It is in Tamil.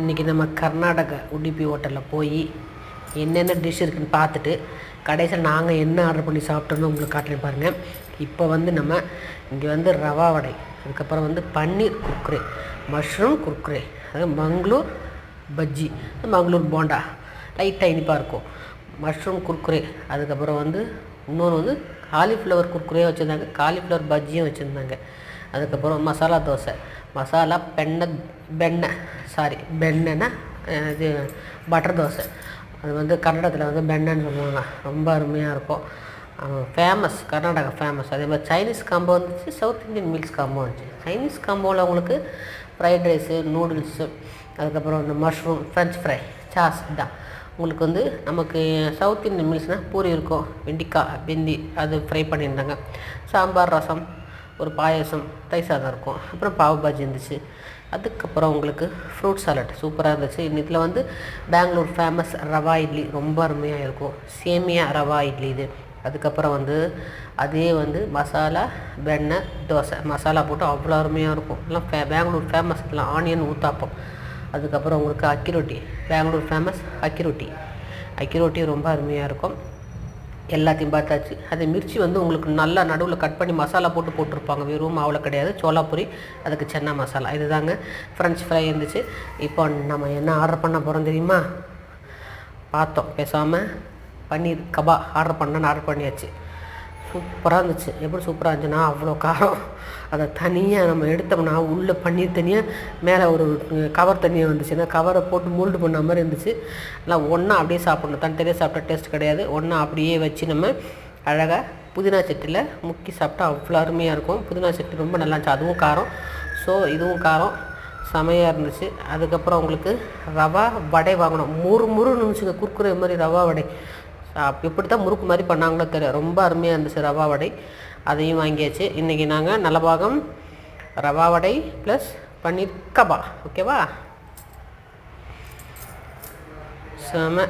இன்றைக்கி நம்ம கர்நாடகா உடுப்பி ஹோட்டலில் போய் என்னென்ன டிஷ் இருக்குன்னு பார்த்துட்டு கடைசியில் நாங்கள் என்ன ஆர்டர் பண்ணி சாப்பிட்டோன்னு உங்களுக்கு காட்டுறேன் பாருங்கள் இப்போ வந்து நம்ம இங்கே வந்து ரவா வடை அதுக்கப்புறம் வந்து பன்னீர் குர்குரே மஷ்ரூம் குர்குரே அது மங்களூர் பஜ்ஜி மங்களூர் போண்டா லைட்டாக இனிப்பாக இருக்கும். மஷ்ரூம் குர்குரே அதுக்கப்புறம் வந்து இன்னொன்று வந்து காலிஃப்ளவர் குர்குரே வச்சுருந்தாங்க காலிஃப்ளவர் பஜ்ஜியும் வச்சுருந்தாங்க. அதுக்கப்புறம் மசாலா தோசை மசாலா பெண்ணை பெண்ணை சாரி பெண்ணென்னா இது பட்டர் தோசை. அது வந்து கன்னடத்தில் வந்து பெண்ணன்னு சொல்லுவாங்க. ரொம்ப அருமையாக இருக்கும். ஃபேமஸ் கர்நாடகா ஃபேமஸ் அதே மாதிரி சைனீஸ் காம்போ வந்துச்சு சவுத் இந்தியன் மீல்ஸ் காம்போ வந்துச்சு. சைனீஸ் காம்போவில் உங்களுக்கு ஃப்ரைட் ரைஸு நூடுல்ஸு அதுக்கப்புறம் இந்த மஷ்ரூம் ஃப்ரெஞ்ச் ஃப்ரை சாஸ் தான். உங்களுக்கு வந்து நமக்கு சவுத் இந்தியன் மீல்ஸ்னால் பூரி இருக்கும் வெண்டிக்காய் பிந்தி அது ஃப்ரை பண்ணியிருந்தாங்க. சாம்பார் ரசம் ஒரு பாயாசம் தை சாதம் இருக்கும். அப்புறம் பாவ் பாஜி இருந்துச்சு. அதுக்கப்புறம் உங்களுக்கு ஃப்ரூட் சாலட் சூப்பராக இருந்துச்சு. இதில் வந்து பெங்களூர் ஃபேமஸ் ரவா இட்லி ரொம்ப அருமையாக இருக்கும். சேமியா ரவா இட்லி இது. அதுக்கப்புறம் வந்து அதே வந்து மசாலா வெண்ணெய் தோசை. மசாலா போட்டு அவ்வளோ அருமையாக இருக்கும். எல்லாம் ஃபே பெங்களூர் ஃபேமஸ் எல்லாம் ஆனியன் ஊத்தாப்பம். அதுக்கப்புறம் உங்களுக்கு அக்கி ரொட்டி. பெங்களூர் ஃபேமஸ் அக்கி ரொட்டி. அக்கி ரொட்டி ரொம்ப அருமையாக இருக்கும். எல்லாத்தையும் பார்த்தாச்சு. அது மிர்ச்சி வந்து உங்களுக்கு நல்லா நடுவில் கட் பண்ணி மசாலா போட்டு போட்டிருப்பாங்க. வெறும் அவ்வளோ கிடையாது. சோளாப்பூரி அதுக்கு சென்னா மசாலா. இதுதாங்க. ஃப்ரெஞ்ச் ஃப்ரை இருந்துச்சு. இப்போ நம்ம என்ன ஆர்டர் பண்ண போகிறோம் தெரியுமா? பார்த்தோம். பேசாமல் பன்னீர் கபா ஆர்டர் பண்ணேன்னு ஆர்டர் பண்ணியாச்சு. சூப்பராக இருந்துச்சு. எப்படி சூப்பராக இருந்துச்சுன்னா அவ்வளோ காரம். அதை தனியாக நம்ம எடுத்தோம்னா உள்ளே பன்னீர் தனியாக மேலே ஒரு கவர் தனியாக வந்துச்சுன்னா கவரை போட்டு மூல்டு பண்ண மாதிரி இருந்துச்சு. எல்லாம் ஒன்றா அப்படியே சாப்பிட்ணும். தனித்தனியாக சாப்பிட்டா டேஸ்ட் கிடையாது. ஒன்றா அப்படியே வச்சு நம்ம அழகாக புதினா சட்டியில் முக்கி சாப்பிட்டா அவ்வளோ அருமையாக இருக்கும். புதினா சட்டி ரொம்ப நல்லா இருந்துச்சு. அதுவும் காரம். ஸோ இதுவும் காரம். செமையாக இருந்துச்சு. அதுக்கப்புறம் உங்களுக்கு ரவா வடை வாங்கினோம் முறு முறுன்னு இருந்துச்சுங்க. குறுக்குற மாதிரி ரவா வடை. இப்படி தான் முறுக்கு மாதிரி பண்ணாங்களோ தெரியல. ரொம்ப அருமையாக இருந்துச்சு ரவா வடை. அதையும் வாங்கியாச்சு. இன்றைக்கி நாங்கள் நலபாகம் ரவா வடை ப்ளஸ் பன்னீர் கபா ஓகேவா செம.